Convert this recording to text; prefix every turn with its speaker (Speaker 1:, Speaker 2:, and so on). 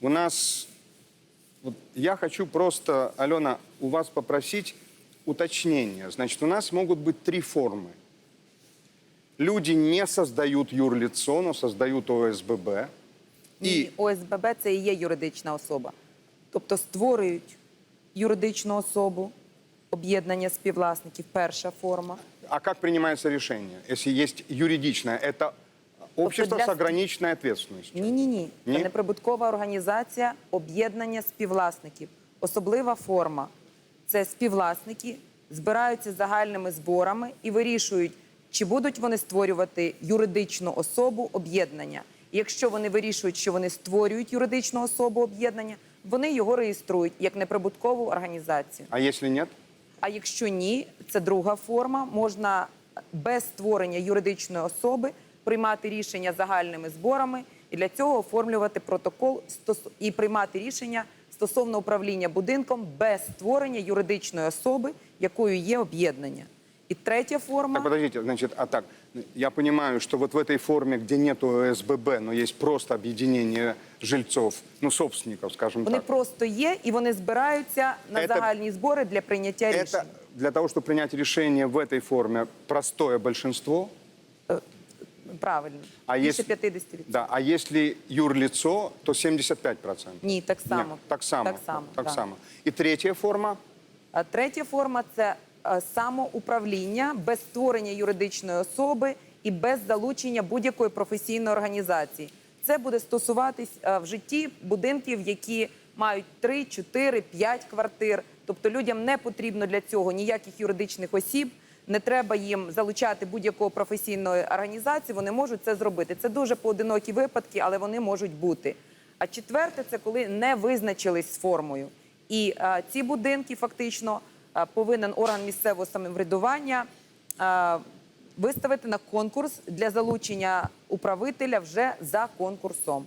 Speaker 1: У нас, вот я хочу просто, Алена, у вас попросить уточнения. Значит, у нас могут быть три формы. Люди не создают юрлицо, но создают ОСББ.
Speaker 2: І
Speaker 1: І
Speaker 2: ОСББ це і є юридична особа. Тобто створюють юридичну особу, об'єднання співвласників, перша форма.
Speaker 1: А как принимается решение, если есть юридичное? Это общество
Speaker 2: для-
Speaker 1: с ограниченной ответственностью.
Speaker 2: Ні, ні, ні. Це неприбуткова організація об'єднання співвласників. Особлива форма це співвласники збираються загальними зборами і вирішують, чи будуть вони створювати юридичну особу об'єднання. Якщо вони вирішують, що вони створюють юридичну особу об'єднання, вони його реєструють як неприбуткову організацію.
Speaker 1: А если нет?
Speaker 2: А якщо ні, це друга форма. Можна без створення юридичної особи приймати рішення загальними зборами і для цього оформлювати протокол стос- і приймати рішення стосовно управління будинком без створення юридичної особи, якою є об'єднання. І третя форма
Speaker 1: Так, подождите, значит, а так, я понимаю, что вот в этой форме, где нет ОСББ, но есть просто объединение жильцов, ну, собственников, скажем
Speaker 2: вони
Speaker 1: так.
Speaker 2: просто є і вони збираються на
Speaker 1: Это-
Speaker 2: загальні збори для прийняття
Speaker 1: Это
Speaker 2: рішень.
Speaker 1: для того, чтобы принять решение в этой форме простое большинство,
Speaker 2: Правильно,
Speaker 1: А
Speaker 2: більше
Speaker 1: если-
Speaker 2: 50%.
Speaker 1: да, а если юрлицо, то 75%.
Speaker 2: Ні, так само.
Speaker 1: Нет, так само.
Speaker 2: Так само.
Speaker 1: так
Speaker 2: да.
Speaker 1: само. И третья форма,
Speaker 2: А Третя форма це е, самоуправління без створення юридичної особи і без залучення будь-якої професійної організації. Це буде стосуватись е, в житті будинків, які мають 3, 4, 5 квартир. Тобто людям не потрібно для цього ніяких юридичних осіб. Не треба їм залучати будь-якої професійної організації. Вони можуть це зробити. Це дуже поодинокі випадки, але вони можуть бути. А четверте це коли не визначились з формою. І е, ці будинки фактично е, повинен орган місцевого самоврядування е, виставити на конкурс для залучення управителя вже за конкурсом.